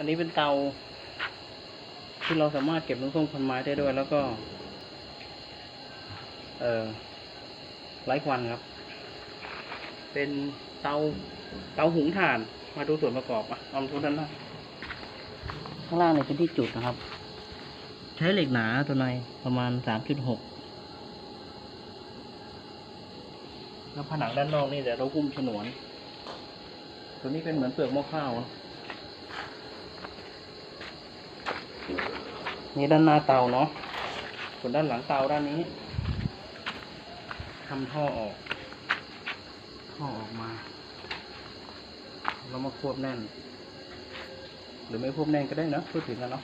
อันนี้เป็นเตา ที่เราสามารถเก็บน้ำส้มคันไม้ได้ด้วย แล้วก็ เอ่อไร้ควันครับ เป็นเตาเตาหุงถ่าน มาดูส่วนประกอบอะเอามาดูด้านล่างข้างล่างเนี่ยเป็นที่จุดนะครับ ใช้เหล็กหนาตัวในประมาณสามจุดหกแล้วผนังด้านนอกนี่เดี๋ยวเราหุ้มฉนวน ตัวนี้เป็นเหมือนเปลือกหม้อข้าวอะ นี่ด้านหน้าเตาเนาะส่วนด้านหลังเตาด้านนี้ทำท่อออก ท่อออกมาแล้วมาควบแน่น หรือไม่ควบแน่นก็ได้นะพูดถึงกันเนาะ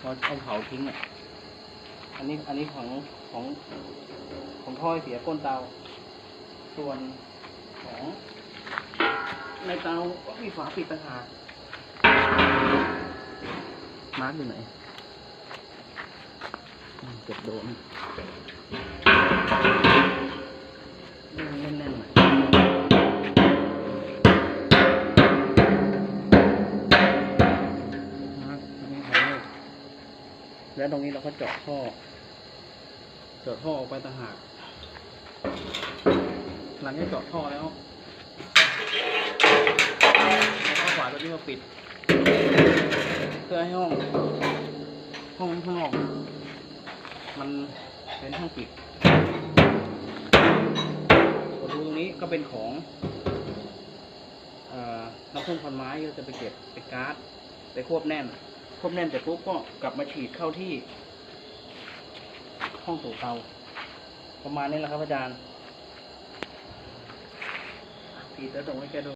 เราเอาเผาทิ้งอะอันนี้อันนี้ของของของท่อเสียก้นเตา ส่วนของ ในเตาก็มีฝาปิดต่างหาก มาร์กอยู่ไหนเก็บโดนแน่นๆหน่อยมาร์กอันนี้ของลูกแล้วตรงนี้เราก็เจาะท่อ เจาะท่อออกไปต่างหาก หลังจากเจาะท่อแล้วแล้วก็ฝาตัวนี้มาปิด เพื่อให้ห้องห้องข้างนอกมันเป็นห้องปิดประตูตรงนี้ก็เป็นของอน้ำพุ่งพันไม้ก็จะไปเก็บไปการ์ดไปควบแน่น ควบแน่นแต่ปุ๊บก็กลับมาฉีดเข้าที่ ห้องตู่เตา ประมาณนี้แหละครับอาจารย์ฉีดแล้วส่งให้แกดู